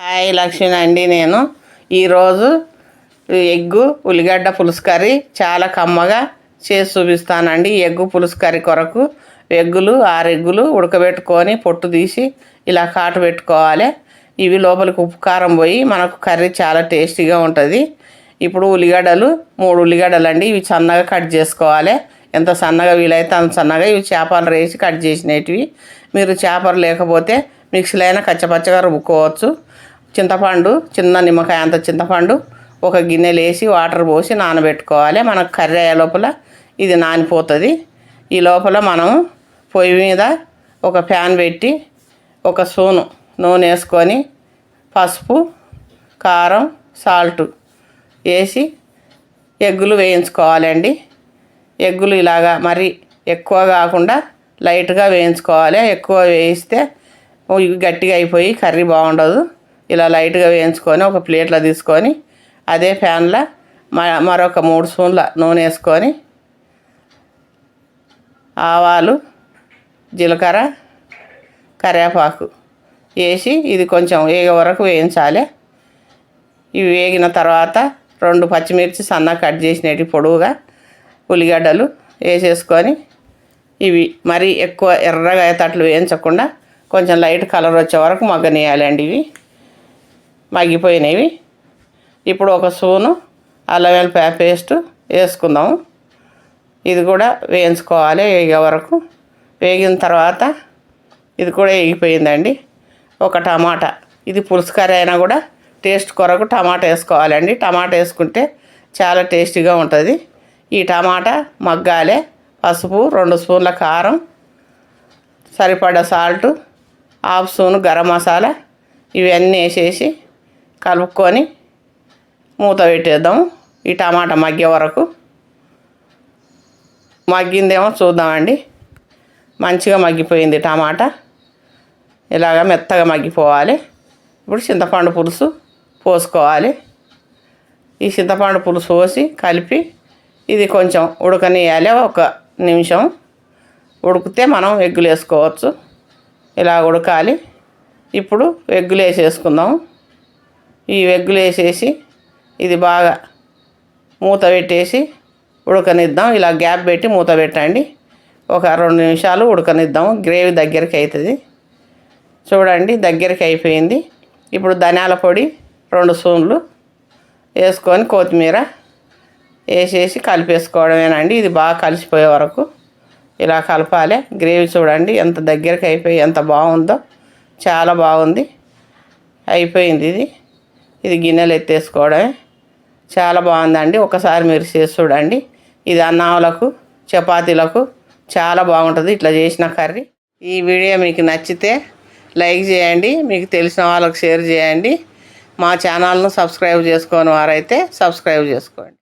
Hi Lakshmi అండి నేను. ఈరోజు ఎగ్గు ఉల్లిగడ్డ పులుసు కర్రీ చాలా కమ్మగా చేసి చూపిస్తానండి. ఎగ్గు పులుసు కర్రీ కొరకు ఎగ్గులు ఆరు ఎగ్గులు ఉడకబెట్టుకొని పొట్టు తీసి ఇలా కాటు పెట్టుకోవాలి. ఇవి లోపలికి ఉప్పు కారం పోయి మనకు కర్రీ చాలా టేస్టీగా ఉంటుంది. ఇప్పుడు ఉల్లిగడ్డలు మూడు ఉల్లిగడ్డలు అండి ఇవి సన్నగా కట్ చేసుకోవాలి. ఎంత సన్నగా వీలైతే అంత సన్నగా ఇవి చేపలు వేసి కట్ చేసినవి. మీరు చేపలు లేకపోతే మిక్సీలో అయినా కచ్చపచ్చగా రుబ్బుకోవచ్చు. చింతపండు చిన్న నిమ్మకాయ అంత చింతపండు ఒక గిన్నెలు వేసి వాటర్ పోసి నానబెట్టుకోవాలి. మనకు కర్రీ అయ్యే లోపల ఇది నానిపోతుంది. ఈ లోపల మనం పొయ్యి మీద ఒక ప్యాన్ పెట్టి ఒక స్పూను నూనె వేసుకొని పసుపు కారం సాల్ట్ వేసి ఎగ్గులు వేయించుకోవాలండి. ఎగ్గులు ఇలాగా మరి ఎక్కువ కాకుండా లైట్గా వేయించుకోవాలి. ఎక్కువ వేయిస్తే ఇవి గట్టిగా అయిపోయి కర్రీ బాగుండదు. ఇలా లైట్గా వేయించుకొని ఒక ప్లేట్లో తీసుకొని అదే ప్యాన్లో మరొక మూడు స్పూన్ల నూనె వేసుకొని ఆవాలు జీలకర్ర కరివేపాకు వేసి ఇది కొంచెం వేగే వరకు వేయించాలి. ఇవి వేగిన తర్వాత రెండు పచ్చిమిర్చి సన్నగా కట్ చేసినవి పొడవుగా ఉల్లిగడ్డలు వేసేసుకొని ఇవి మరీ ఎక్కువ ఎర్రగా అయ్యేటట్లు వేయించకుండా కొంచెం లైట్ కలర్ వచ్చే వరకు మగ్గనియాలండి ఇవి. మగ్గిపోయినవి. ఇప్పుడు ఒక స్పూను అల్లం వెల్లిపాయ పేస్ట్ వేసుకుందాము ఇది కూడా వేయించుకోవాలి వేగే వరకు. వేగిన తర్వాత ఇది కూడా వేగిపోయిందండి. ఒక టమాటా. ఇది పులుసు కర్రీ అయినా కూడా టేస్ట్ కొరకు టమాటా వేసుకోవాలండి. టమాటా వేసుకుంటే చాలా టేస్టీగా ఉంటుంది. ఈ టమాటా మగ్గాలి. పసుపు రెండు స్పూన్ల కారం సరిపడ salt half spoon garam masala ఇవన్నీ వేసేసి కలుపుకొని మూత పెట్టేద్దాం. ఈ టమాటా మగ్గే వరకు. మగ్గిందేమో చూద్దామండి. మంచిగా మగ్గిపోయింది టమాటా. ఇలాగ మెత్తగా మగ్గిపోవాలి. ఇప్పుడు చింతపండు పులుసు పోసుకోవాలి. ఈ చింతపండు పులుసు పోసి కలిపి ఇది కొంచెం ఉడకనియాలి ఒక నిమిషం ఉడికితే మనం ఎగ్గులు వేసుకోవచ్చు. ఇలా ఉడకాలి. ఇప్పుడు ఎగ్గులు వేసేసుకుందాం ఈ ఎగ్గులు వేసేసి ఇది బాగా మూత పెట్టేసి ఉడకనిద్దాం. ఇలా గ్యాప్ పెట్టి మూత పెట్టండి. ఒక రెండు నిమిషాలు ఉడకనిద్దాం. గ్రేవీ దగ్గరికి అవుతుంది చూడండి దగ్గరికి అయిపోయింది. ఇప్పుడు ధనియాల పొడి రెండు స్పూన్లు వేసుకొని కొత్తిమీర వేసేసి కలిపేసుకోవడమేనండి. ఇది బాగా కలిసిపోయే వరకు ఇలా కలపాలి. గ్రేవీ చూడండి ఎంత దగ్గరికి అయిపోయి ఎంత బాగుందో. చాలా బాగుంది. అయిపోయింది ఇది. ఇది గిన్నెలు ఎత్తేసుకోవడమే. చాలా బాగుందండి. ఒకసారి మీరు చేసి చూడండి. ఇది అన్నాలకు చపాతీలకు చాలా బాగుంటుంది. ఇట్లా చేసిన కర్రీ. ఈ వీడియో మీకు నచ్చితే లైక్ చేయండి. మీకు తెలిసిన వాళ్ళకి షేర్ చేయండి. మా ఛానల్ను సబ్స్క్రైబ్ చేసుకోని వారైతే సబ్స్క్రైబ్ చేసుకోండి.